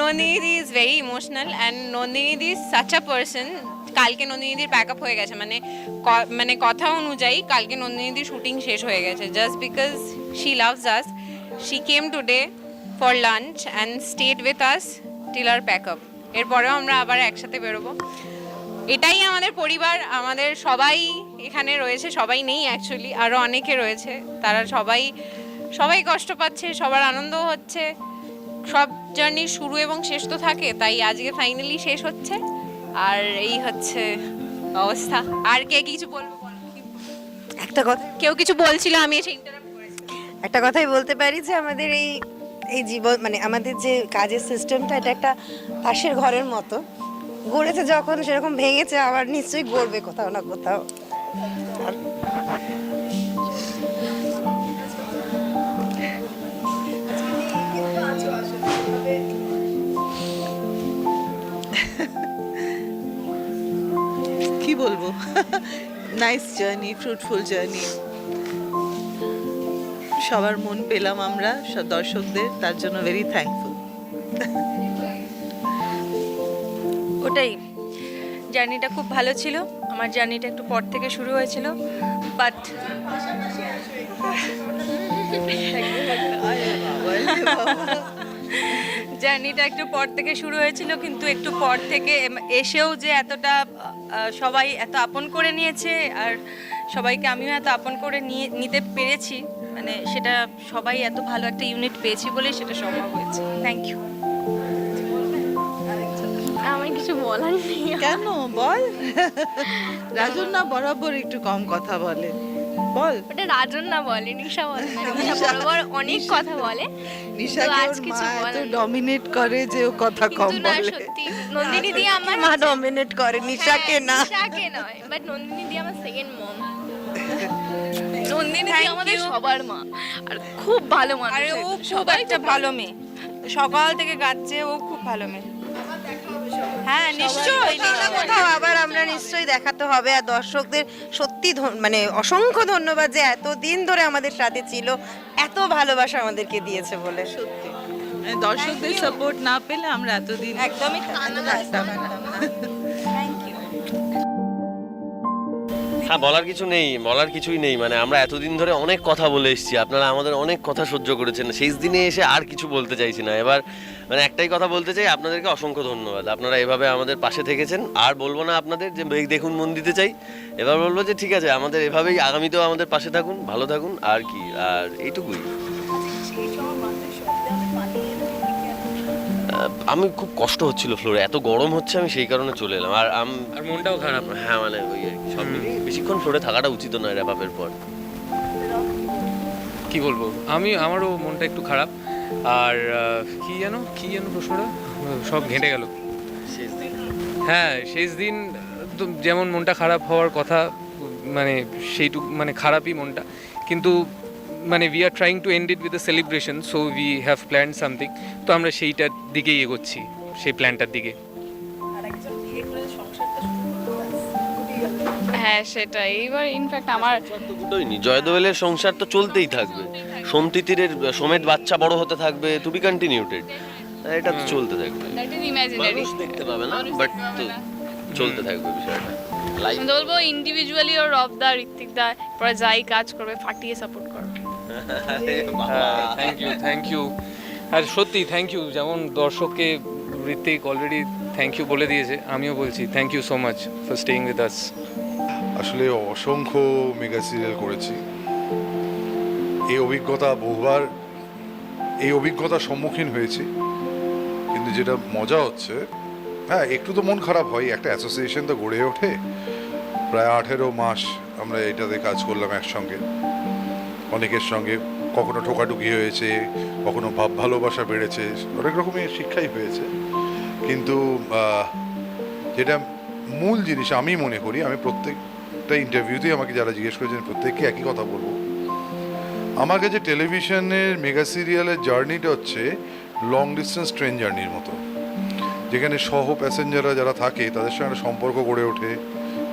Nandini is very emotional and Nandini is such a person কালকে নন্দিনীদির pack up হয়ে গেছে মানে মানে কথা অনুযায়ী কালকে নন্দিনীদির শুটিং শেষ হয়ে গেছে। Just because she loves us she came today for lunch and stayed with us till our pack up এরপরেও আমরা আবার একসাথে বেরোবো। এটাই আমাদের পরিবার আমাদের সবাই এখানে রয়েছে সবাই নেই অ্যাকচুয়ালি আরও অনেকে রয়েছে। তারা সবাই সবাই কষ্ট পাচ্ছে সবার আনন্দ হচ্ছে। সব জার্নি শুরু এবং শেষ তো থাকে তাই আজকে ফাইনালি শেষ হচ্ছে। আর এই হচ্ছে অবস্থা। আর কে কিছু বলব একটা কথা কেউ কিছু বলছিল আমি এসে একটা কথাই বলতে পারি যে আমাদের এই এই জীবন মানে আমাদের যে কাজের সিস্টেমটা এটা একটা পাশের ঘরের মতো। গড়েছে যখন সেরকম ভেঙেছে আবার নিশ্চয়ই গড়বে কোথাও না কোথাও। বলব? নাইস জার্নি ফ্রুটফুল জার্নি সবার মন পেলাম আমরা সব দর্শকদের তার জন্য ভেরি থ্যাঙ্কফুল ওটাই। জার্নিটা খুব ভালো ছিল। আমার জার্নিটা একটু পর থেকে শুরু হয়েছিল বাট জার্নিটা একটু পর থেকে শুরু হয়েছিল কিন্তু একটু পর থেকে এসেও যে এতটা সবাই এত আপন করে নিয়েছে আর সবাইকে আমিও এত আপন করে নিয়ে নিতে পেরেছি মানে সেটা সবাই এত ভালো একটা ইউনিট পেয়েছি বলেই সেটা সম্ভব হয়েছে। থ্যাংক ইউ আমার কিছু বলার নেই। কেন? বল। রাজন না বরাবর একটু কম কথা বলে। বল। ওটা রাজন না বলে নিশা বলে নিশা। বরাবর অনেক কথা বলে। নিশাকে আজ ওর কিছু মা এত ডমিনেট করে যে ও কথা কম কিন্তু না বলে? সত্যি। নন্দিনী দিয়ে আমার মা ডমিনেট করে? নিশাকে না? নিশাকে নয় বাট নন্দিনী দিয়ে আমার সেকেন্ড মম নন্দিনী দিয়ে আমাদের সবার মা। আর খুব ভালো মানুষ। আরে ও খুব একটা ভালো মেয়ে। সকাল থেকে গাচ্ছে ও খুব ভালো মেয়ে। হ্যাঁ নিশ্চয়ই। কোথাও না কোথাও আবার আমরা নিশ্চয়ই দেখাতে হবে। আর দর্শকদের সত্যি মানে অসংখ্য ধন্যবাদ যে এত দিন ধরে আমাদের সাথে ছিল। এত ভালোবাসা আমাদেরকে দিয়েছে বলে। সত্যি। মানে দর্শকদের সাপোর্ট না পেলে আমরা এতদিন একদমই থাকতাম হ্যাঁ বলার কিছু নেই বলার কিছুই নেই। মানে আমরা এতদিন ধরে অনেক কথা বলে এসেছি। আপনারা আমাদের অনেক কথা সহ্য করেছেন। শেষ দিনে এসে আর কিছু বলতে চাইছি না। এবার মানে একটাই কথা বলতে চাই আপনাদেরকে অসংখ্য ধন্যবাদ। আপনারা এভাবে আমাদের পাশে থেকেছেন। আর বলব না আপনাদের যে "এই দেখুন মন দিতে চাই এবার বলব যে ঠিক আছে আমাদের এভাবেই আগামীতেও আমাদের পাশে থাকুন ভালো থাকুন আর কি আর এইটুকুই। আমি খুব কষ্ট হচ্ছিল ফ্লোরে এত গরম হচ্ছে আমি সেই কারণে চলে এলাম। আর আম আর মনটাও খারাপ। হ্যাঁ মানে ওই আর কি সব মিলিয়ে বেশিক্ষণ ফ্লোরে থাকাটা উচিত নয় র্যাপ আপের পর। কি বলব? আমি আমারও মনটা একটু খারাপ। আর কি যেন কি যেন প্রশ্নটা? সব ঘেঁটে গেল। হ্যাঁ শেষ দিন তো যেমন মনটা খারাপ হওয়ার কথা মানে সেইটুকু মানে খারাপই মনটা। কিন্তু মানে we are trying to end it with a celebration so we have plan something তো আমরা সেইটার দিকেই এগোচ্ছি সেই প্ল্যানটার দিকে। হ্যাঁ সেটাই। এইবার ইনফ্যাক্ট আমার দুটোইনি জয় সংসার তো চলতেই থাকবে। সোমতিতিরের সমেত বাচ্চা বড় হতে থাকবে টু বি কন্টিনিউটেড এটা তো চলতে থাকবে। দ্যাট ইজ ইমাজিনারি দেখতে পাবে না বাট চলতে থাকবে বিষয়টা। বলব ইন্ডিভিজুয়ালি ওর রব দা ঋত্বিক দা পরে যাই কাজ করবে ফাটিয়ে সাপোর্ট করবে। হ্যাঁ থ্যাংক ইউ থ্যাংক ইউ আর সত্যি থ্যাংক ইউ যেমন দর্শককে ঋত্বিক অলরেডি থ্যাংক ইউ বলে দিয়েছে আমিও বলছি thank you so much for staying with us আসলে অসংখ্য মেগা সিরিয়াল করেছি। এই অভিজ্ঞতা বহুবার, এই অভিজ্ঞতার সম্মুখীন হয়েছি। কিন্তু যেটা মজা হচ্ছে হ্যাঁ একটু তো মন খারাপ হয়, একটা অ্যাসোসিয়েশন তো গড়ে ওঠে। প্রায় আঠেরো মাস আমরা এটাতে কাজ করলাম একসঙ্গে। অনেকের সঙ্গে কখনো ঠোকাটুকি হয়েছে, কখনো ভাব ভালোবাসা বেড়েছে, অনেক রকমের শিক্ষাই হয়েছে। কিন্তু যেটা মূল জিনিস আমি মনে করি, আমি প্রত্যেকটা ইন্টারভিউতেই আমাকে যারা জিজ্ঞেস করেছেন, প্রত্যেককে একই কথা বলব। আমার কাছে টেলিভিশনের মেগা সিরিয়ালের জার্নিটা হচ্ছে লং ডিস্টেন্স ট্রেন জার্নির মতো। যেখানে সহ প্যাসেঞ্জাররা যারা থাকে, তাদের সঙ্গে সম্পর্ক গড়ে ওঠে।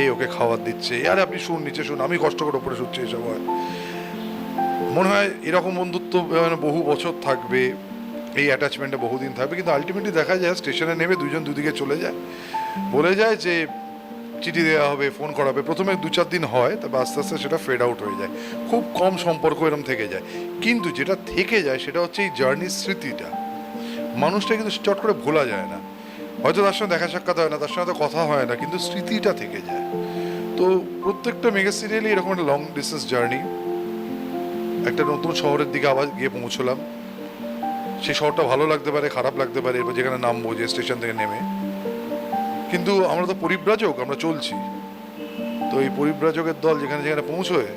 এই ওকে খাবার দিচ্ছে আরে আপনি শুন, নিচে শুন, আমি কষ্ট করে ওপরে শুনছি এসব হয়। মনে হয় এরকম বন্ধুত্ব মানে বহু বছর থাকবে, এই অ্যাটাচমেন্টটা বহুদিন থাকবে, কিন্তু আলটিমেটলি দেখা যায় স্টেশনে নেমে দুজন দুদিকে চলে যায়। বলে যায় যে চিঠি দেওয়া হবে, ফোন করা হবে, প্রথমে দু চার দিন হয় তবে আস্তে আস্তে সেটা ফেড আউট হয়ে যায়। খুব কম সম্পর্ক এরম থেকে যায়। কিন্তু যেটা থেকে যায় সেটা হচ্ছে এই জার্নির স্মৃতিটা। মানুষটা কিন্তু চট করে ভোলা যায় না। হয়তো তার সঙ্গে দেখা সাক্ষাৎ হয় না, তার সঙ্গে কথা হয় না, কিন্তু স্মৃতিটা থেকে যায়। তো প্রত্যেকটা মেগা সিরিয়ালই এরকম একটা লং ডিস্টেন্স জার্নি একটা নতুন শহরের দিকে আবার গিয়ে পৌঁছলাম। সেই শহরটা ভালো লাগতে পারে, খারাপ লাগতে পারে, এরপর যেখানে নামবো, যে স্টেশন থেকে নেমে। কিন্তু আমরা তো পরিব্রাজক, আমরা চলছি। তো এই পরিব্রাজকের দল যেখানে যেখানে পৌঁছয়,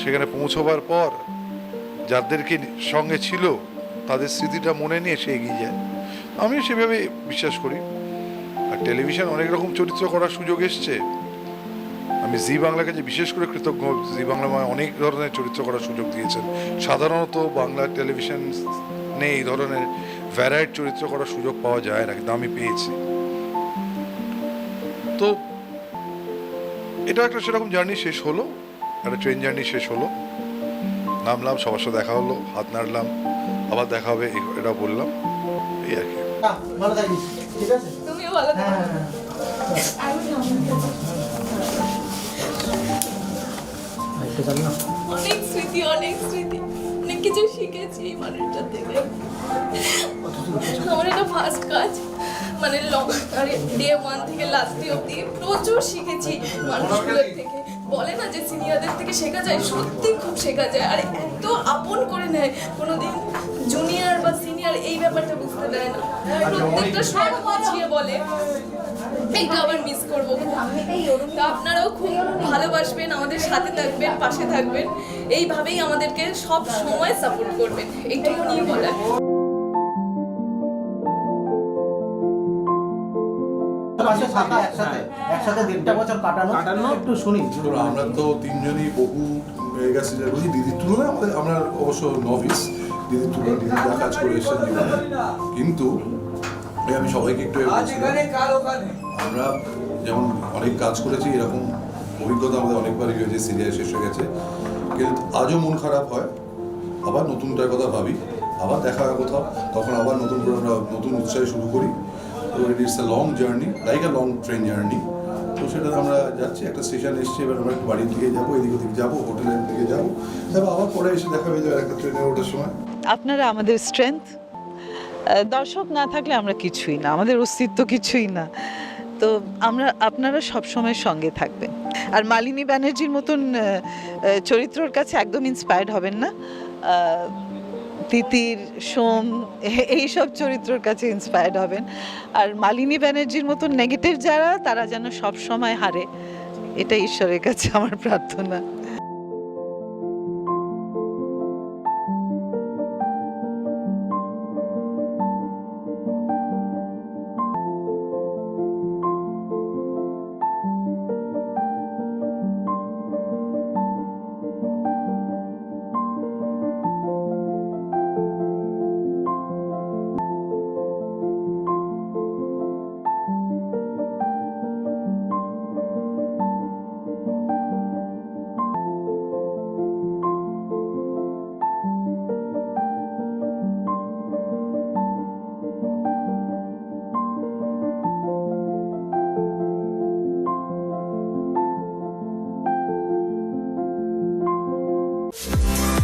সেখানে পৌঁছবার পর যাদেরকে সঙ্গে ছিল, তাদের স্মৃতিটা মনে নিয়ে সে এগিয়ে যায়। আমি সেভাবে বিশ্বাস করি। আর টেলিভিশন অনেক রকম চরিত্র করার সুযোগ এসছে। আমি জি বাংলাকে যে বিশেষ করে কৃতজ্ঞ, জি বাংলা আমায় অনেক ধরনের চরিত্র করার সুযোগ দিয়েছেন। সাধারণত বাংলা টেলিভিশন নেই, এই ধরনের ভ্যারাইট চরিত্র করার সুযোগ পাওয়া যায় না, কিন্তু আমি পেয়েছি। তো এটা একটা সেরকম জার্নি শেষ হলো, একটা ট্রেন জার্নি শেষ হলো। নামলাম, সবার সাথে দেখা হলো, হাত নাড়লাম, আবার দেখা হবে এটা বললাম, এই আর কি। অনেক স্মৃতি অনেক স্মৃতি। কিছু শিখেছি এই মানুষটা থেকে। আমার এটা ফার্স্ট কাজ। মানে ডে ওয়ান থেকে লাস্ট ডে অব্দি প্রচুর শিখেছি মানুষগুলোর থেকে। বলে না যে সিনিয়রদের থেকে শেখা যায়, সত্যি খুব শেখা যায়। আর এত আপন করে নেয়, কোনোদিন জুনিয়র বা সিনিয়র এই ব্যাপারটা বুঝতে দেয় না। প্রত্যেকটা সব বুঝিয়ে বলে, এইটা আবার মিস করব। আপনারাও খুব ভালোবাসবেন, আমাদের সাথে থাকবেন, পাশে থাকবেন। এইভাবেই আমাদেরকে সব সময় সাপোর্ট করবেন এইটুকু নিয়ে বলা। পাশে থাকা একসাথে একসাথে দেড়টা বছর কাটানো। একটু শুনি। ধরো আমরা তো তিনজনই বহু মেগা সিরিয়াল করেছি দিদির তুলনায় আমাদের আমরা অবশ্য নভিস দিদির তুলনায় দিদি যা কাজ করে এসেছেন জীবনে। কিন্তু আমি সবাইকে একটু আমরা যেমন অনেক কাজ করেছি এরকম অভিজ্ঞতা আমাদের অনেকবারই হয়েছে সিরিয়াল শেষ হয়ে গেছে। আজও মন খারাপ হয়, আবার নতুনটার কথা ভাবি, আবার দেখা হয় কোথাও, তখন আবার নতুন করে আমরা নতুন উৎসাহে শুরু করি। তো it it's a long journey like a long train journey তো সেটা আমরা যাচ্ছি, একটা স্টেশন এসছি, এবার আমরা একটু বাড়ির দিকে যাব, এদিক ওদিক যাব হোটেলের দিকে যাব। তারপর আবার পরে এসে দেখা হয়ে যাবে একটা ট্রেনে ওঠার সময়। আপনারা আমাদের স্ট্রেংথ দর্শক না থাকলে আমরা কিছুই না, আমাদের অস্তিত্ব কিছুই না। তো আমরা, আপনারা সবসময় সঙ্গে থাকবেন। আর মালিনী ব্যানার্জির মতন চরিত্রর কাছে একদম ইন্সপায়ার্ড হবেন না। তিতির, সোম এইসব চরিত্রর কাছে ইন্সপায়ার্ড হবেন। আর মালিনী ব্যানার্জির মতন নেগেটিভ যারা, তারা যেন সব সময় হারে। এটা ঈশ্বরের কাছে আমার প্রার্থনা।